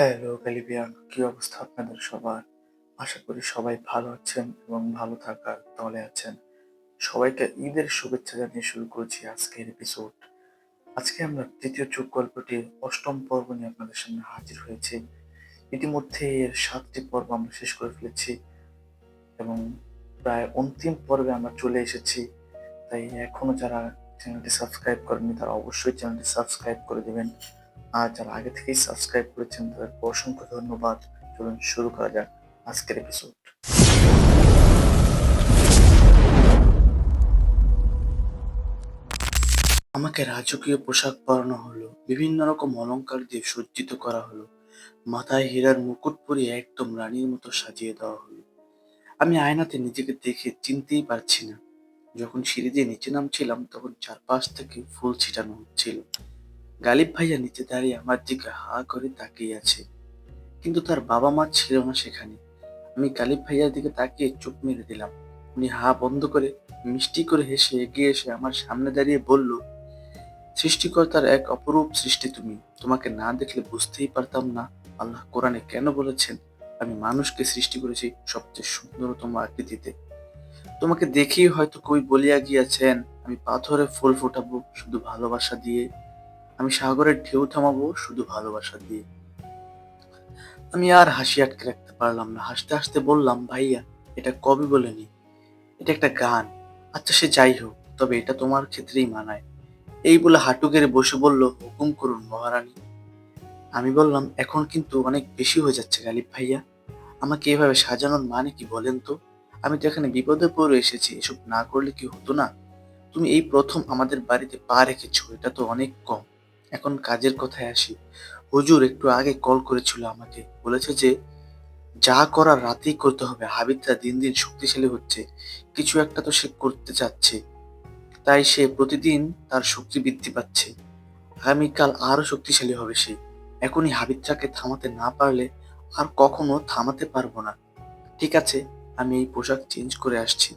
Hello ক্যালিবিয়ান কি অবস্থা আপনাদের সবার? আশা করি সবাই ভালো আছেন এবং ভালো থাকার দলে আছেন। সবাইকে ঈদের শুভেচ্ছা জানিয়ে শুরু করছি আজকের এপিসোড আজকে আমরা তৃতীয় চোখ গল্পটির অষ্টম পর্ব নিয়ে আপনাদের সামনে হাজির হয়েছি। ইতিমধ্যে এর সাতটি পর্ব আমরা শেষ করে ফেলেছি এবং প্রায় অন্তিম পর্বে আমরা চলে এসেছি। তাই এখনও যারা চ্যানেলটি সাবস্ক্রাইব করেননি, তারা অবশ্যই চ্যানেলটি সাবস্ক্রাইব করে দেবেন। আর যারা আগে থেকেই সাবস্ক্রাইব করেছেন, তাদেরকে অসংখ্য ধন্যবাদ। চলুন শুরু করা যাক আজকের এপিসোড আমাকে রাজকীয় পোশাক পরানো হলো, বিভিন্ন রকম অলংকার দিয়ে সজ্জিত করা হলো। মাথায় হীরার মুকুট পরিয়ে একদম রানীর মতো সাজিয়ে দেওয়া হলো। আমি আয়নাতে নিজেকে দেখে চিনতেই পারছি না। যখন সিঁড়ি দিয়ে নিচে নামছিলাম, তখন চারপাশ থেকে ফুল ছিটানো হচ্ছিল। গালিব ভাইয়া নিচে দাঁড়িয়ে আমার দিকে হা করে তাকিয়ে আছে। কিন্তু তার বাবা মা ছিল না সেখানে। আমি গালিব ভাইয়ার দিকে তাকিয়ে চোখ মেরে দিলাম। উনি হা বন্ধ করে মিষ্টি করে হেসে এগিয়ে এসে আমার সামনে দাঁড়িয়ে বলল, সৃষ্টিকর্তার এক অপরূপ সৃষ্টি তুমি। তোমাকে না দেখলে বুঝতেই পারতাম না আল্লাহ কোরআনে কেন বলেছেন, আমি মানুষকে সৃষ্টি করেছি সবচেয়ে সুন্দরতম আকৃতিতে। তোমাকে দেখেই হয়তো কই বলিয়া গিয়াছেন, আমি পাথরে ফুল ফোটাবো শুধু ভালোবাসা দিয়ে। আমি সাগরের ঢেউ থামাবো শুধু ভালোবাসা দিয়ে। আমি আর হাসি আটকে রাখতে পারলাম না। হাসতে হাসতে বললাম, ভাইয়া, এটা কবি বলেনি এটা একটা গান। আচ্ছা সে যাই হোক, তবে এটা তোমার ক্ষেত্রেই মানায়। এই বলে হাঁটু গেড়ে বসে বলল, হুকুম করুন মহারানী। আমি বললাম, এখন কিন্তু অনেক বেশি হয়ে যাচ্ছে গালিব ভাইয়া। আমাকে এভাবে সাজানোর মানে কি বলেন তো? আমি তো এখানে বিপদে পড়ে এসেছি, এসব না করলে কি হতো না? তুমি এই প্রথম আমাদের বাড়িতে পা রেখেছো, এটা তো অনেক কম। এখন কাজের কথায় আসি। হুজুর একটু আগে কল করেছিল আমাকে। বলেছে যে, যা করার রাতেই করতে হবে। হাবিবটা দিন দিন শক্তিশালী হচ্ছে। কিছু একটা তো সে করতে চাচ্ছে। তাই সে প্রতিদিন তার শক্তি বৃদ্ধি পাচ্ছে। আগামীকাল আরও শক্তিশালী হবে সে। এখনই হাবিবটাকে থামাতে না পারলে আর কখনো থামাতে পারব না। ঠিক আছে, আমি এই পোশাক চেঞ্জ করে আসছি।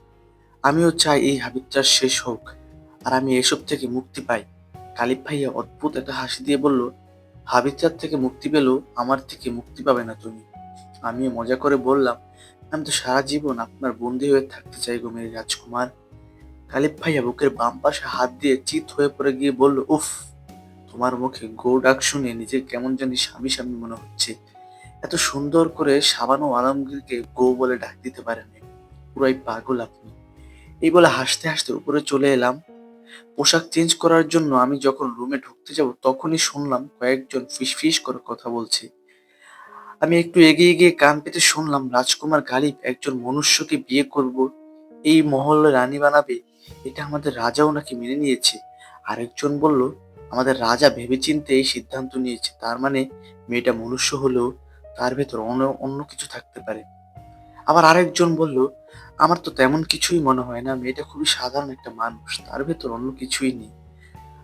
আমিও চাই এই হাবিবটার শেষ হোক। আর আমি এসব থেকে মুক্তি পাই। কালিব ভাইয়া অদ্ভুত একটা হাসি দিয়ে বলল হাবিবচার থেকে মুক্তি পেলেও আমার থেকে মুক্তি পাবে না তুমি। আমি মজা করে বললাম, আমি তো সারা জীবন আপনার বন্দি হয়ে থাকতে চাই গো মেরে রাজকুমার। কালিব ভাইয়া বুকের বাম পাশে হাত দিয়ে চিত হয়ে পড়ে গিয়ে বলল, উফ, তোমার মুখে গো ডাক শুনে নিজের কেমন জানি স্বামী স্বামী মনে হচ্ছে। এত সুন্দর করে সাবানো আলমগীরকে গো বলে ডাক দিতে পারেন। পুরাই পাগল আপনি। এই বলে হাসতে হাসতে উপরে চলে এলাম। পোশাক চেঞ্জ করার জন্য আমি যখন রুমে ঢুকতে যাব, তখনই শুনলাম কয়েকজন ফিস করে কথা বলছে। আমি একটু এগিয়ে গিয়ে কান পেতে শুনলাম, রাজকুমার গালিব একজন মনুষ্যকে বিয়ে করব। এই মহল্লে রানী বানাবে, এটা আমাদের রাজাও নাকি মেনে নিয়েছে। আরেকজন বলল, আমাদের রাজা ভেবেচিন্তে এই সিদ্ধান্ত নিয়েছে, তার মানে মেয়েটা মনুষ্য হলেও তার ভেতর অন্য অন্য কিছু থাকতে পারে। আবার আরেকজন বলল আমার তো তেমন কিছুই মনে হয় না, মেয়েটা খুবই সাধারণ একটা মানুষ, তার ভেতর অন্য কিছুই নেই।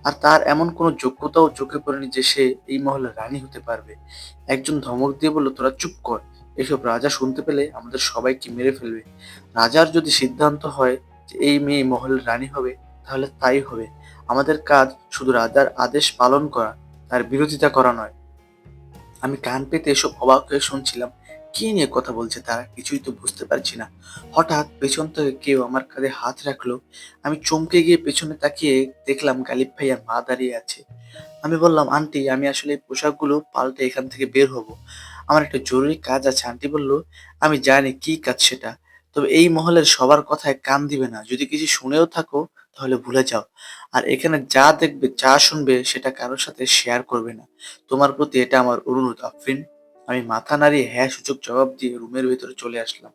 আর তার এমন কোনো যোগ্যতাও চোখে পড়েনি যে সে এই মহলের রানী হতে পারবে। একজন ধমক দিয়ে বলল, তোরা চুপ কর। এসব রাজা শুনতে পেলে আমাদের সবাইকে মেরে ফেলবে। রাজার যদি সিদ্ধান্ত হয় যে এই মেয়ে মহলের রানী হবে, তাহলে তাই হবে। আমাদের কাজ শুধু রাজার আদেশ পালন করা, তার বিরোধিতা করা নয়। আমি কান পেতে এসব অবাক হয়ে শুনছিলাম। কি নিয়ে কথা বলছে তারা কিছুই তো বুঝতে পারছি না। হঠাৎ পেছন থেকে কেউ আমার কাঁধে হাত রাখল। আমি চমকে গিয়ে পেছনে তাকিয়ে দেখলাম গালিব ভাইয়ার মা দাঁড়িয়ে আছে। আমি বললাম, আন্টি, আমি আসলে এই পোশাকগুলো পাল্টে এখান থেকে বের হব। আমার একটা জরুরি কাজ আছে। আন্টি বলল, আমি জানি কি কাজ সেটা। তবে এই মহলের সবার কথায় কান দিবে না। যদি কিছু শুনেও থাকো, তাহলে ভুলে যাও। আর এখানে যা দেখবে, যা শুনবে, সেটা কারোর সাথে শেয়ার করবে না। তোমার প্রতি এটা আমার অনুরোধ, আফরিন। আমি মাথা নাড়িয়ে হ্যাঁ সূচক জবাব দিয়ে রুমের ভেতরে চলে আসলাম।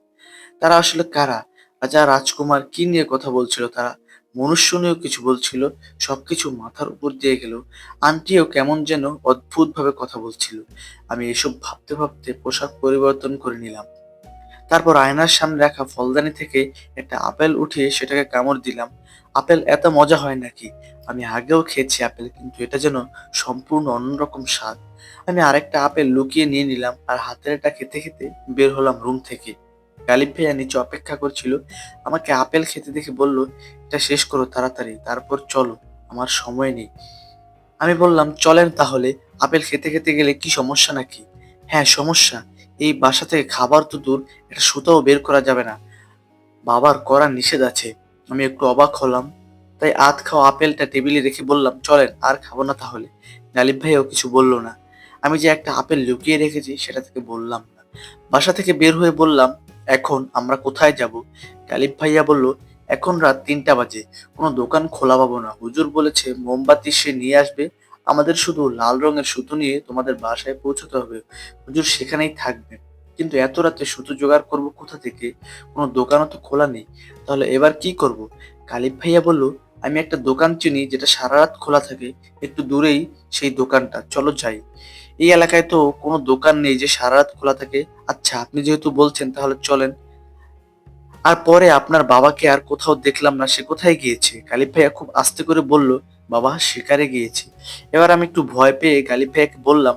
তারা আসলে কারা? রাজা রাজকুমার কি নিয়ে কথা বলছিল তারা? মনুষ্য নিয়েও কিছু বলছিল, সবকিছু মাথার উপর দিয়ে গেল। আন্টিও কেমন যেন অদ্ভুত ভাবে কথা বলছিল। আমি এসব ভাবতে ভাবতে পোশাক পরিবর্তন করে নিলাম। তারপর আয়নার সামনে রাখা ফলদানি থেকে একটা আপেল উঠিয়ে সেটাকে কামড় দিলাম। আপেল এত মজা হয় নাকি? আমি আগেও খেয়েছি আপেল, কিন্তু এটা যেন সম্পূর্ণ অন্যরকম স্বাদ। আমি আরেকটা আপেল লুকিয়ে নিয়ে নিলাম আর হাতের এটা খেতে খেতে বের হলাম রুম থেকে। গালিব ভাইয়া নিচে অপেক্ষা করছিল। আমাকে আপেল খেতে দেখে বলল, এটা শেষ করো তাড়াতাড়ি, তারপর চলো, আমার সময় নেই। আমি বললাম, চলেন তাহলে, আপেল খেতে খেতে গেলে কি সমস্যা নাকি? হ্যাঁ সমস্যা। এই বাসা থেকে খাবার তো দূর একটা সুতাও বের করা যাবে না। বাবার করা নিষেধ আছে। আমি একটু অবাক হলাম। তাই আধ খাওয়া আপেলটা টেবিলে রেখে বললাম, চলেন, আর খাব না তাহলে। গালিব ভাইও কিছু বলল না। আমি যে একটা আপেল লুকিয়ে রেখেছি, সেটা থেকে বললাম না। বাসা থেকে বের হয়ে বললাম, এখন আমরা কোথায় যাব? গালিব ভাইয়া বলল, এখন রাত তিনটা বাজে, কোনো দোকান খোলা পাবো না। হুজুর বলেছে, মোমবাতি সে নিয়ে আসবে, আমাদের শুধু লাল রঙের সুতো নিয়ে তোমাদের বাসায় পৌঁছতে হবে। হুজুর, সেখানেই থাকবে। কিন্তু এত রাতে সুতো জোগাড় করব কোথা থেকে? কোনো দোকানও তো খোলা নেই। তাহলে এবার কি করব? কালিব ভাইয়া বলল আমি একটা দোকান চিনি যেটা সারা রাত খোলা থাকে, একটু দূরেই সেই দোকানটা। চলো যাই। এই এলাকায় তো কোনো দোকান নেই যে সারা রাত খোলা থাকে। আচ্ছা আপনি যেহেতু বলছেন, তাহলে চলেন। আর পরে আপনার বাবাকে আর কোথাও দেখলাম না, সে কোথায় গিয়েছে? গালিব ভাইয়া খুব আস্তে করে বলল, বাবা, শিকারে গিয়েছে। এবার আমি একটু ভয় পেয়ে গালিব ভাইয়াকে বললাম,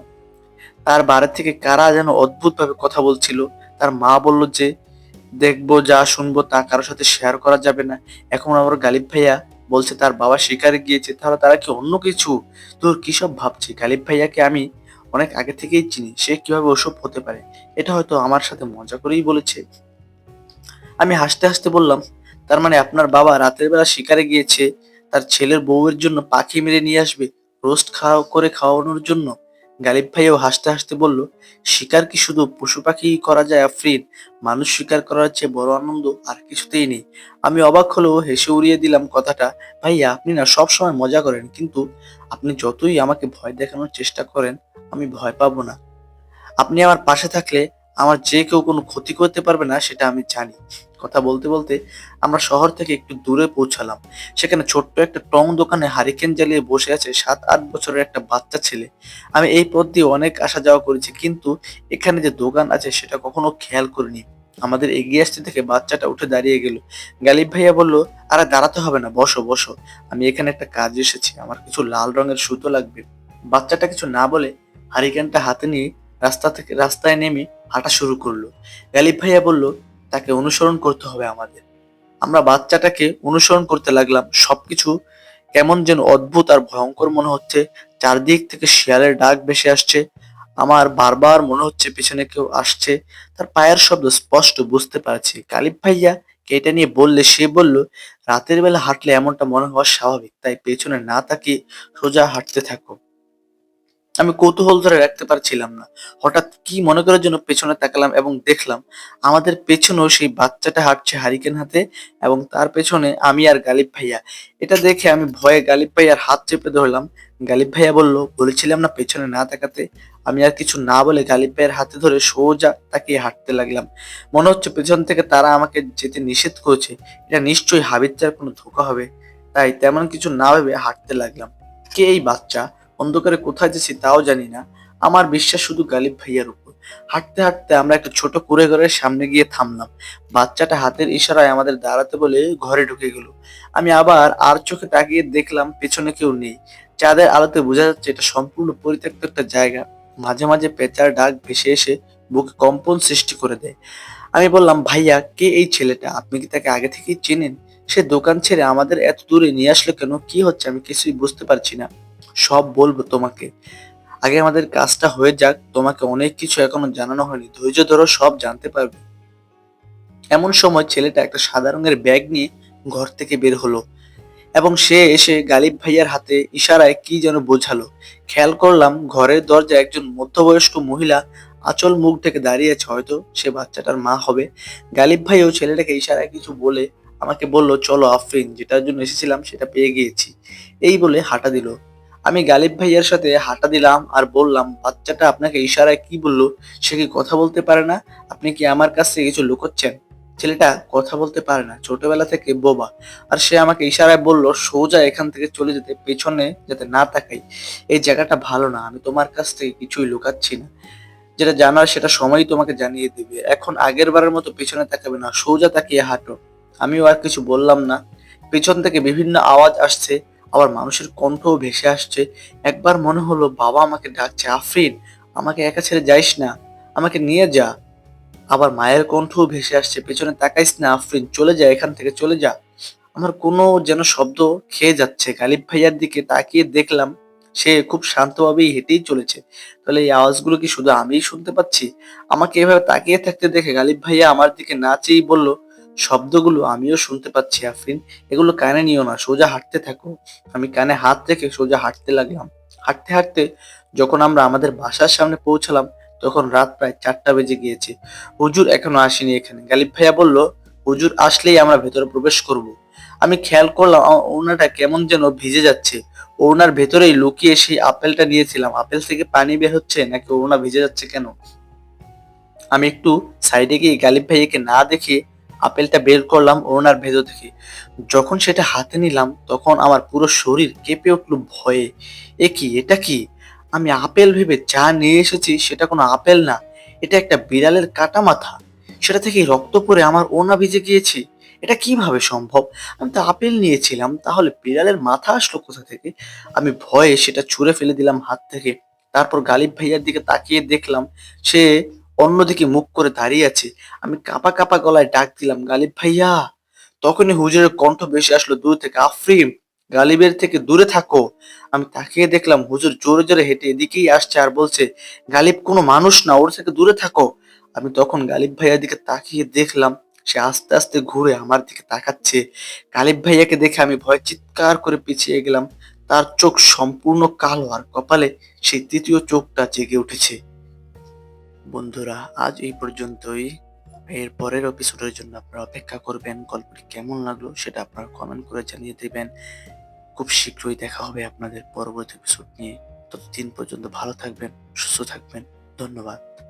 তার বাড়ি থেকে কারা যেন অদ্ভুত ভাবে কথা বলছিল? তার মা বলল যে, দেখব, যা শুনব তা কারোর সাথে শেয়ার করা যাবে না। এখন আমার গালিব ভাইয়া বলছে, তার বাবা শিকারে গিয়েছে, তাহলে তারা কি অন্য কিছু? তোর কি সব ভাবছে? গালিব ভাইয়াকে আমি অনেক আগে থেকেই চিনি, সে কীভাবে ওসব হতে পারে, এটা হয়তো আমার সাথে মজা করেই বলেছে। আমি হাসতে হাসতে বললাম, তার মানে আপনার বাবা রাতের বেলা শিকারে গিয়েছে, তার ছেলের বউয়ের জন্য পাখি মেরে নিয়ে আসবে, রোস্ট খাওয়া, করে খাওয়ানোর জন্য? গালিব ভাইও হাসতে হাসতে বলল, শিকার কি শুধু পশু পাখি করা যায়, আফরিন? মানুষ শিকার করার চেয়ে বড় আনন্দ আর কিছুতেই নেই। আমি অবাক হলেও হেসে উড়িয়ে দিলাম কথাটা, ভাইয়া, আপনি না সব সময় মজা করেন, কিন্তু আপনি যতই আমাকে ভয় দেখানোর চেষ্টা করেন, আমি ভয় পাবো না। আপনি আমার পাশে থাকলে আমার যে কেউ কোনো ক্ষতি করতে পারবে না, সেটা আমি জানি। কথা বলতে বলতে আমরা শহর থেকে একটু দূরে পৌঁছালাম। সেখানে ছোট্ট একটা টং দোকানে হারিকেন জ্বালিয়ে বসে আছে সাত আট বছরের একটা বাচ্চা ছেলে। আমি এই পথ দিয়ে অনেক আসা যাওয়া করেছি, কিন্তু এখানে যে দোকান আছে সেটা কখনো খেয়াল করিনি। আমাদের এগিয়ে আসতে থেকে বাচ্চাটা উঠে দাঁড়িয়ে গেল। গালিব ভাইয়া বলল, আরে দাঁড়াতে হবে না, বসো বসো। আমি এখানে একটা কাজ এসেছি, আমার কিছু লাল রঙের সুতো লাগবে। বাচ্চাটা কিছু না বলে হারিকেনটা হাতে নিয়ে রাস্তা থেকে, রাস্তায় নেমে হাঁটা শুরু করল। গালিব ভাইয়া বলল তাকে অনুসরণ করতে হবে আমাদের। আমরা বাচ্চাটাকে অনুসরণ করতে লাগলাম, সবকিছু কেমন যেন অদ্ভুত আর ভয়ঙ্কর মনে হচ্ছে। চারদিক থেকে শিয়ালের ডাক ভেসে আসছে। আমার বারবার মনে হচ্ছে পিছনে কেউ আসছে। তার পায়ের শব্দ স্পষ্ট বুঝতে পারছি। কালিব ভাইয়া এটা নিয়ে বললে, সে বলল, রাতের বেলা হাঁটলে এমনটা মনে হওয়া স্বাভাবিক। তাই পেছনে না তাকিয়ে সোজা হাঁটতে থাকো। আমি কৌতূহল ধরে রাখতে পারছিলাম না। হঠাৎ কি মনে করার জন্য পেছনে তাকালাম এবং দেখলাম, আমাদের পেছনেও সেই বাচ্চাটা হাঁটছে হারিকেন হাতে এবং তার পেছনে আমি আর গালিব ভাইয়া। এটা দেখে আমি ভয়ে গালিব ভাইয়ার হাত চেপে ধরলাম। গালিব ভাইয়া বলল, বলেছিলাম না পেছনে না তাকাতে। আমি আর কিছু না বলে গালিব ভাইয়ের হাতে ধরে সোজা তাকিয়ে হাঁটতে লাগলাম। মনে হচ্ছে পেছন থেকে তারা আমাকে যেতে নিষেধ করেছে। এটা নিশ্চয়ই হাবিজ্জার কোনো ধোকা হবে। তাই তেমন কিছু না ভেবে হাঁটতে লাগলাম। কে এই বাচ্চা? অন্ধকারে কোথায় যাচ্ছি তাও জানি না। আমার বিশ্বাস শুধু গালিব ভাইয়ার উপর। হাঁটতে হাঁটতে আমরা একটা ছোট কুড়ে ঘরের সামনে গিয়ে থামলাম। বাচ্চাটা হাতের ইশারায় আমাদের দাঁড়াতে বলে ঘরে ঢুকে গেল। আমি আবার আর চোখে তাকিয়ে দেখলাম পেছনে কেউ নেই। চাঁদের আলোতে বোঝা যাচ্ছে এটা সম্পূর্ণ পরিত্যক্ত একটা জায়গা। মাঝে মাঝে পেঁচার ডাক ভেসে এসে বুকে কম্পন সৃষ্টি করে দেয়। আমি বললাম, ভাইয়া, কে এই ছেলেটা? আপনি কি তাকে আগে থেকেই চেনেন? সে দোকান ছেড়ে আমাদের এত দূরে নিয়ে আসলো কেন? কি হচ্ছে? আমি কিছুই বুঝতে পারছি না। সব বলব তোমাকে। আগে আমাদের কাজটা হয়ে যাক, তোমাকে অনেক কিছু এখনও জানানো হয়নি, ধৈর্য ধরো সব জানতে পারবে। এমন সময় ছেলেটা একটা সাদা রঙের ব্যাগ নিয়ে ঘর থেকে বের হলো এবং সে এসে গালিব ভাইয়ার হাতে ইশারায় কি যেন বোঝালো। খেয়াল করলাম ঘরের দরজায় একজন মধ্যবয়স্ক মহিলা আচল মুখ থেকে দাঁড়িয়ে আছে হয়তো সে বাচ্চাটার মা হবে। গালিব ভাইও ছেলেটাকে ইশারায় কিছু বলে আমাকে বলল, চলো আফরিন, যেটার জন্য এসেছিলাম সেটা পেয়ে গিয়েছি। এই বলে হাঁটা দিল। আমি গালিব ভাইয়ার সাথে হাঁটা দিলাম আর বললাম, বাচ্চাটা আপনাকে ইশারায় কি বলল? সে কি কথা বলতে পারে না? আপনি কি আমার কাছ থেকে কিছু লুকোচ্ছেন? ছেলেটা কথা বলতে পারে না, ছোটবেলা থেকে বোবা। আর সে আমাকে ইশারায় বলল, সোজা এখান থেকে চলে যেতে, পেছনে যাতে না তাকাই। এই জায়গাটা ভালো না, আমি তোমার কাছ থেকে কিছুই লুকাচ্ছি না। যেটা জানার সেটা সময়ই তোমাকে জানিয়ে দিবে। এখন আগের বারের মতো পেছনে তাকাবে না, সোজা তাকিয়ে হাঁটো। আমিও আর কিছু বললাম না। পেছন থেকে বিভিন্ন আওয়াজ আসছে আবার মানুষের কণ্ঠও ভেসে আসছে। একবার মনে হলো, বাবা আমাকে ডাকছে, আফরিন, আমাকে একা ছেড়ে যাইস না, আমাকে নিয়ে যা। আবার মায়ের কণ্ঠও ভেসে আসছে, পেছনে তাকাইস না, আফরিন, চলে যা, এখান থেকে চলে যা। আমার কোনো যেন শব্দ খেয়ে যাচ্ছে। গালিব ভাইয়ার দিকে তাকিয়ে দেখলাম, সে খুব শান্তভাবেই হেঁটেই চলেছে। তাহলে এই আওয়াজগুলো কি শুধু আমিই শুনতে পাচ্ছি? আমাকে এভাবে তাকিয়ে থাকতে দেখে গালিব ভাইয়া আমার দিকে না চেয়েই বলল শব্দগুলো আমিও শুনতে পাচ্ছি, আফরিন। এগুলো কানে নিও না, সোজা হাঁটতে থাকো। আমি কানে হাত রেখে সোজা হাঁটতে লাগলাম। হাঁটতে হাঁটতে যখন আমরা আমাদের বাসার সামনে পৌঁছালাম, তখন রাত প্রায় চারটা বেজে গিয়েছে। হুজুর এখনও আসেনি এখানে। গালিব ভাইয়া বলল, হুজুর আসলেই আমরা ভেতরে প্রবেশ করব। আমি খেয়াল করলাম ওড়নাটা কেমন যেন ভিজে যাচ্ছে। ওড়নার ভেতরেই লুকিয়ে সেই আপেলটা নিয়েছিলাম। আপেল থেকে পানি বের হচ্ছে নাকি ওড়না ভিজে যাচ্ছে কেন? আমি একটু সাইডে গিয়ে গালিব ভাইয়াকে না দেখে আপেলটা বের করলাম ওড়নার ভেতর থেকে। যখন সেটা হাতে নিলাম, তখন আমার পুরো শরীর কেঁপে উঠল ভয়ে। এ কি, এটা কি? আমি আপেল ভেবে যা নিয়ে এসেছি সেটা কোনো আপেল না, এটা একটা বিড়ালের কাটা মাথা সেটা থেকে রক্ত পড়ে আমার ওনা ভিজে গিয়েছে। এটা কীভাবে সম্ভব? আমি তো আপেল নিয়েছিলাম, তাহলে বিড়ালের মাথা আসলো কোথা থেকে? আমি ভয়ে সেটা ছুঁড়ে ফেলে দিলাম হাত থেকে। তারপর গালিব ভাইয়ার দিকে তাকিয়ে দেখলাম, সে অন্যদিকে মুখ করে দাঁড়িয়ে আছে। আমি কাপা কাপা গলায় ডাক দিলাম, গালিব ভাইয়া! তখনই হুজুরের কণ্ঠ বেশি আসলো দূর থেকে আফরিম গালিবের থেকে দূরে থাকো। আমি তাকিয়ে দেখলাম হুজুর জোরে জোরে হেঁটে এদিকেই আসছে আর বলছে, গালিব কোনো মানুষ না, ওর থেকে দূরে থাকো। আমি তখন গালিব ভাইয়ার দিকে তাকিয়ে দেখলাম, সে আস্তে আস্তে ঘুরে আমার দিকে তাকাচ্ছে। গালিব ভাইয়াকে দেখে আমি ভয় চিৎকার করে পিছিয়ে গেলাম। তার চোখ সম্পূর্ণ কালো আর কপালে সেই তৃতীয় চোখটা জেগে উঠেছে। বন্ধুরা, আজ এই পর্যন্তই। এর পরের এপিসোডের জন্য আপনারা অপেক্ষা করবেন, গল্পটি কেমন লাগল সেটা আপনারা কমেন্ট করে জানিয়ে দেবেন। খুব শীঘ্রই দেখা হবে আপনাদের পরবর্তী এপিসোড নিয়ে। ততদিন পর্যন্ত ভালো থাকবেন, সুস্থ থাকবেন। ধন্যবাদ।